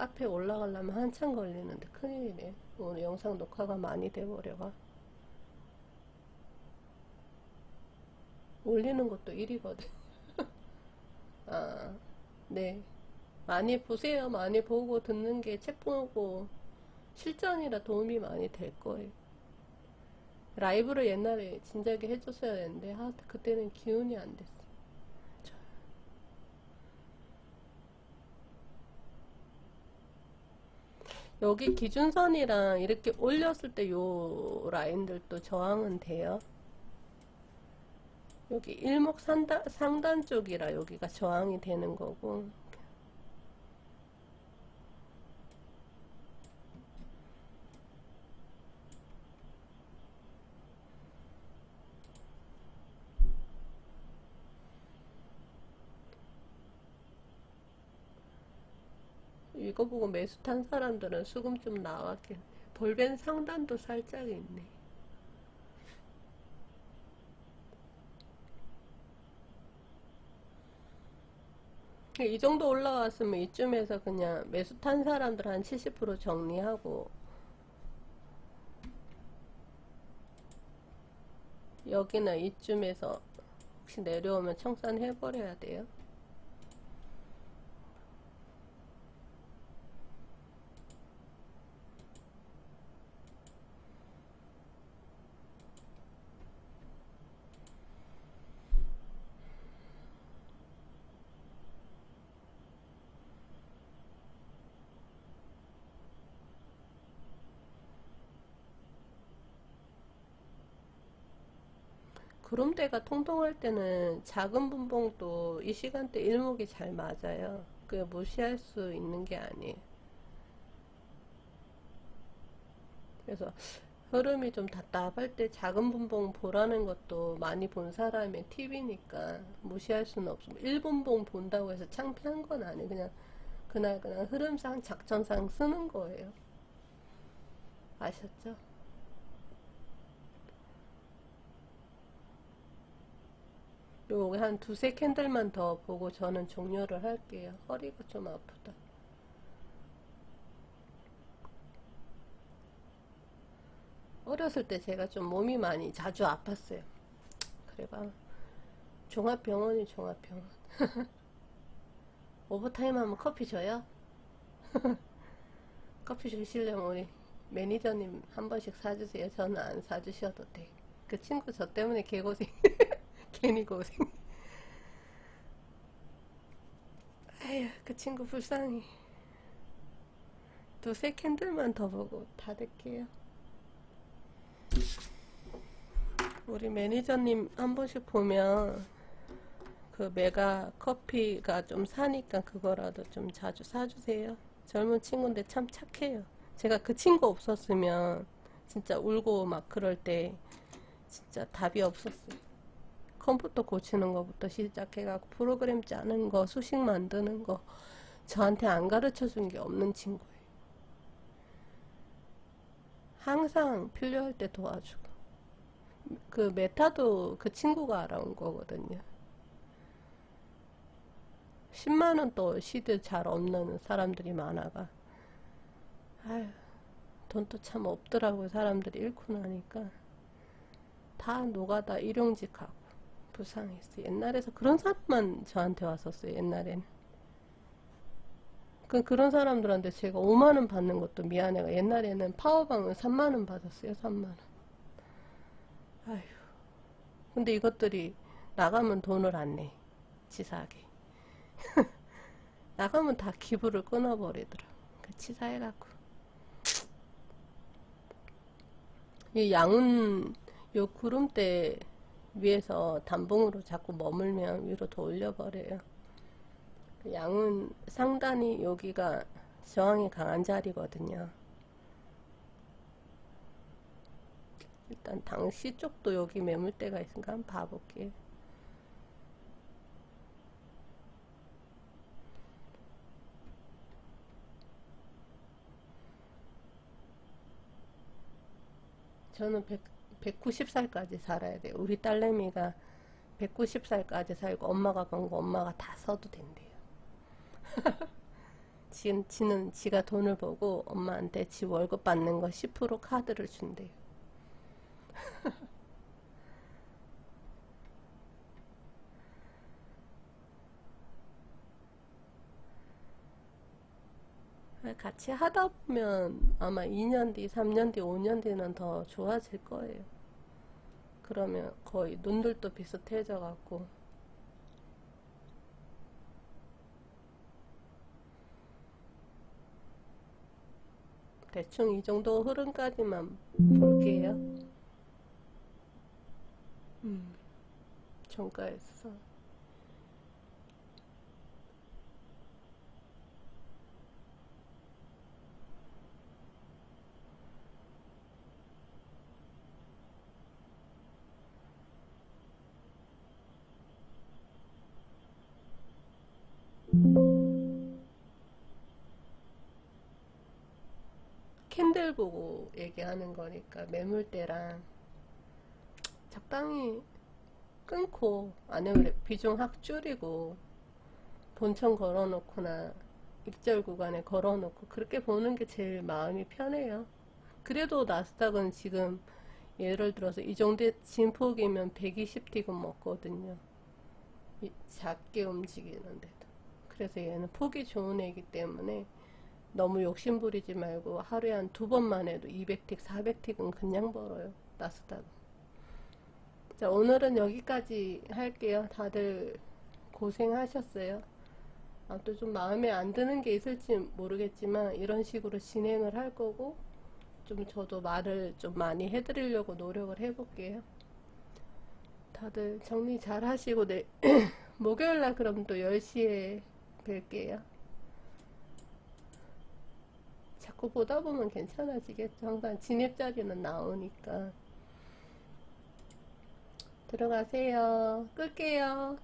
카페 올라가려면 한참 걸리는데 큰일이네. 오늘 영상 녹화가 많이 돼버려가. 올리는 것도 일이거든. 아, 네. 많이 보세요. 많이 보고 듣는 게 책 보고 실전이라 도움이 많이 될 거예요. 라이브를 옛날에 진작에 해줬어야 했는데, 아, 그때는 기운이 안 됐어. 여기 기준선이랑 이렇게 올렸을 때 요 라인들도 저항은 돼요. 여기 일목 상단, 상단 쪽이라 여기가 저항이 되는 거고. 이거 보고 매수 탄 사람들은 수금 좀 나왔겠네. 볼벤 상단도 살짝 있네. 이 정도 올라왔으면 이쯤에서 그냥 매수 탄 사람들 한 70% 정리하고 여기는 이쯤에서 혹시 내려오면 청산 해버려야 돼요. 구름대가 통통할 때는 작은 분봉도 이 시간대 일목이 잘 맞아요. 그 무시할 수 있는 게 아니에요. 그래서 흐름이 좀 답답할 때 작은 분봉 보라는 것도 많이 본 사람의 팁이니까 무시할 수는 없어. 1분봉 본다고 해서 창피한 건 아니에요. 그냥 그날 그냥 흐름상 작전상 쓰는 거예요. 아셨죠? 요거 한 두세 캔들만 더 보고 저는 종료를 할게요. 허리가 좀 아프다. 어렸을 때 제가 좀 몸이 많이 자주 아팠어요. 그래가 종합병원이 종합병원. 오버타임 하면 커피 줘요? 커피 주시려면 우리 매니저님 한 번씩 사주세요. 저는 안 사주셔도 돼. 그 친구 저 때문에 개고생. 괜히 고생. 아휴, 그 친구 불쌍해. 두세 캔들만 더 보고 닫을게요. 우리 매니저님 한 번씩 보면 그 메가 커피가 좀 사니까 그거라도 좀 자주 사주세요. 젊은 친구인데 참 착해요. 제가 그 친구 없었으면 진짜 울고 막 그럴 때 진짜 답이 없었어요. 컴퓨터 고치는 것부터 시작해갖고 프로그램 짜는 거, 수식 만드는 거 저한테 안 가르쳐 준 게 없는 친구예요. 항상 필요할 때 도와주고 그 메타도 그 친구가 알아온 거거든요. 10만원 또 시드 잘 없는 사람들이 많아가 아휴 돈도 참 없더라고요. 사람들이 잃고 나니까 다 노가다 일용직하고 불쌍했어요. 옛날에서 그런 사람만 저한테 왔었어요. 옛날에는. 그, 그런 사람들한테 제가 5만 원 받는 것도 미안해가 옛날에는 파워방은 3만 원 받았어요. 3만 원. 아휴. 근데 이것들이 나가면 돈을 안 내. 치사하게. 나가면 다 기부를 끊어버리더라. 그 치사해갖고. 이 양은 요 구름대 위에서 단봉으로 자꾸 머물면 위로 더 올려버려요. 그 양은 상단이 여기가 저항이 강한 자리거든요. 일단 당시 쪽도 여기 매물대가 있으니까 한번 봐볼게요. 저는 100, 190살까지 살아야 돼요. 우리 딸내미가 190살까지 살고 엄마가 건거 엄마가 다 써도 된대요. 지, 지는 지가 돈을 보고 엄마한테 지 월급 받는 거 10% 카드를 준대요. 같이 하다 보면 아마 2년 뒤, 3년 뒤, 5년 뒤는 더 좋아질 거예요. 그러면 거의 눈들도 비슷해져 갖고 대충 이 정도 흐름까지만 볼게요. 음, 정가에서 캔들 보고 얘기하는 거니까 매물대랑 적당히 끊고 아니면 비중 확 줄이고 본청 걸어놓거나 익절 구간에 걸어놓고 그렇게 보는 게 제일 마음이 편해요. 그래도 나스닥은 지금 예를 들어서 이 정도 진폭이면 120티금 먹거든요. 이- 작게 움직이는데도. 그래서 얘는 폭이 좋은 애이기 때문에 너무 욕심 부리지 말고 하루에 한 두 번만 해도 200틱, 400틱은 그냥 벌어요. 나스닥. 자, 오늘은 여기까지 할게요. 다들 고생하셨어요. 아, 또 좀 마음에 안 드는 게 있을지 모르겠지만 이런 식으로 진행을 할 거고 좀 저도 말을 좀 많이 해드리려고 노력을 해볼게요. 다들 정리 잘 하시고 내 목요일날 그럼 또 10시에 뵐게요. 자꾸 보다 보면 괜찮아지겠죠. 항상 진입 자리는 나오니까. 들어가세요. 끌게요.